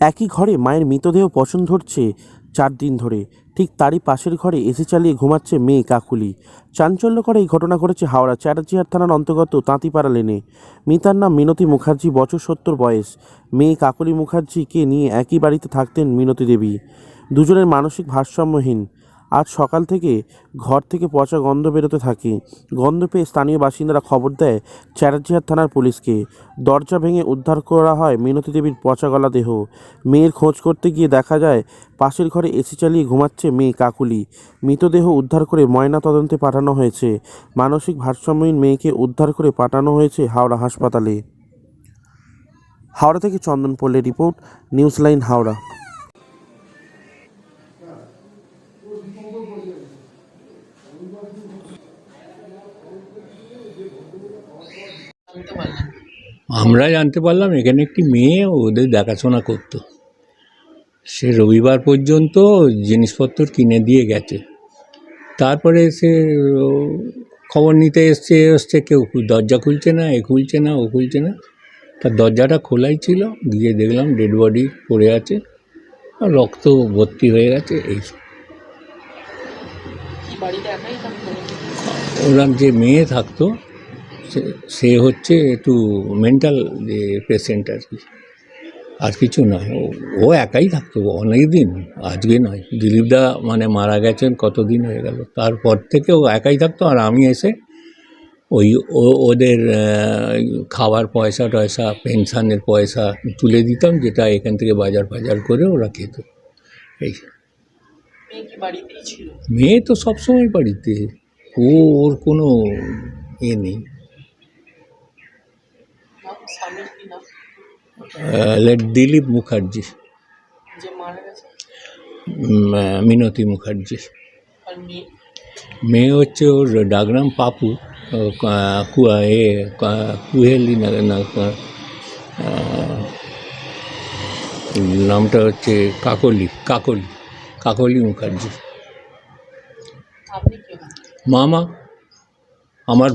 একই ঘরে মায়ের মৃতদেহ পছন্দ ধরছে চার দিন ধরে। ঠিক তারই পাশের ঘরে এসে চালিয়ে ঘুমাচ্ছে মেয়ে কাকুলি। চাঞ্চল্যকর এই ঘটনা ঘটেছে হাওড়া চ্যাটার্জিহাট থানার অন্তর্গত তাঁতিপাড়া লেনে। মিতার নাম মিনতি মুখার্জি, বছর সত্তর বয়স। মেয়ে কাকুলি মুখার্জিকে নিয়ে একই বাড়িতে থাকতেন মিনতি দেবী। দুজনের মানসিক ভারসাম্যহীন। আজ সকাল থেকে ঘর থেকে পচা গন্ধ বেরোতে থাকে। গন্ধ পেয়ে স্থানীয় বাসিন্দারা খবর দেয়, চ্যাটার্জিহাট থানার পুলিশকে। দরজা ভেঙে উদ্ধার করা হয় মিনতি দেবীর পচা গলা দেহ। মেয়ের খোঁজ করতে গিয়ে দেখা যায়, পাশের ঘরে এসি চালিয়ে ঘুমাচ্ছে মেয়ে কাকুলি। মৃতদেহ উদ্ধার করে ময়না তদন্তে পাঠানো হয়েছে। মানসিক ভারসাম্যহীন মেয়েকে উদ্ধার করে পাঠানো হয়েছে হাওড়া হাসপাতালে। হাওড়া থেকে চন্দন পল্লী রিপোর্ট নিউজ লাইন হাওড়া। আমরা জানতে পারলাম এখানে একটি মেয়ে ওদের দেখাশোনা করতো। সে রবিবার পর্যন্ত জিনিসপত্র কিনে দিয়ে গেছে। তারপরে সে খবর নিতে এসছে এসছে কেউ দরজা খুলছে না, এ খুলছে না, ও খুলছে না। তার দরজাটা খোলাই ছিল, গিয়ে দেখলাম ডেড বডি পড়ে আছে রক্ত ভর্তি হয়ে গেছে, এই ওরা যে মেয়ে থাকতো, সে- হচ্ছে একটু মেন্টাল যে পেশেন্ট আর কি। আর কিছু নয়, ও একাই থাকতো অনেক দিন আজকে নয়। দিলীপদা মানে মারা গেছেন কতদিন হয়ে গেল। তারপর থেকে ও একাই থাকতো আর আমি এসে ওই ওদের খাবার পয়সা টয়সা পেনশনের পয়সা তুলে দিতাম, যেটা এখান থেকে বাজার ফাজার করে ওরা খেত। এই। মেয়ে কি বাড়িতেই ছিল? মেয়ে তো সবসময় বাড়িতে ও ওর কোনো এ নেই। নাম স্বামীর কি নাম? আহ, দিলীপ মুখার্জি। যে মারা গেছে? উম, আহ, মিনতি মুখার্জি। আর মেয়ে? মেয়ে হচ্ছে ওর ডাকনাম পাপু ও কা- কুয়া এ কা- কুহেলি না না কা- আহ, নামটা হচ্ছে কাকলি কাকলি। কাকলি মুখার্জি। মামা। আমার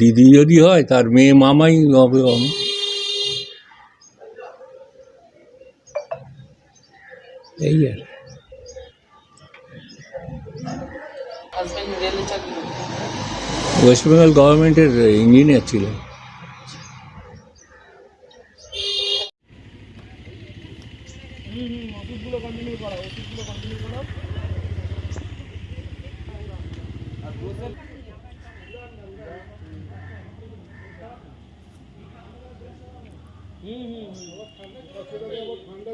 দিদি যদি হয় তার মেয়ে মামাই হবে আমি। এই আর। ওয়েস্ট বেঙ্গল গভর্নমেন্টের ইঞ্জিনিয়ার ছিলেন। ওষুধগুলো কন্টিনিউ করো ওষুধগুলো কন্টিনিউ করো। আর ডোজের হুম হুম ঠান্ডা ঠান্ডা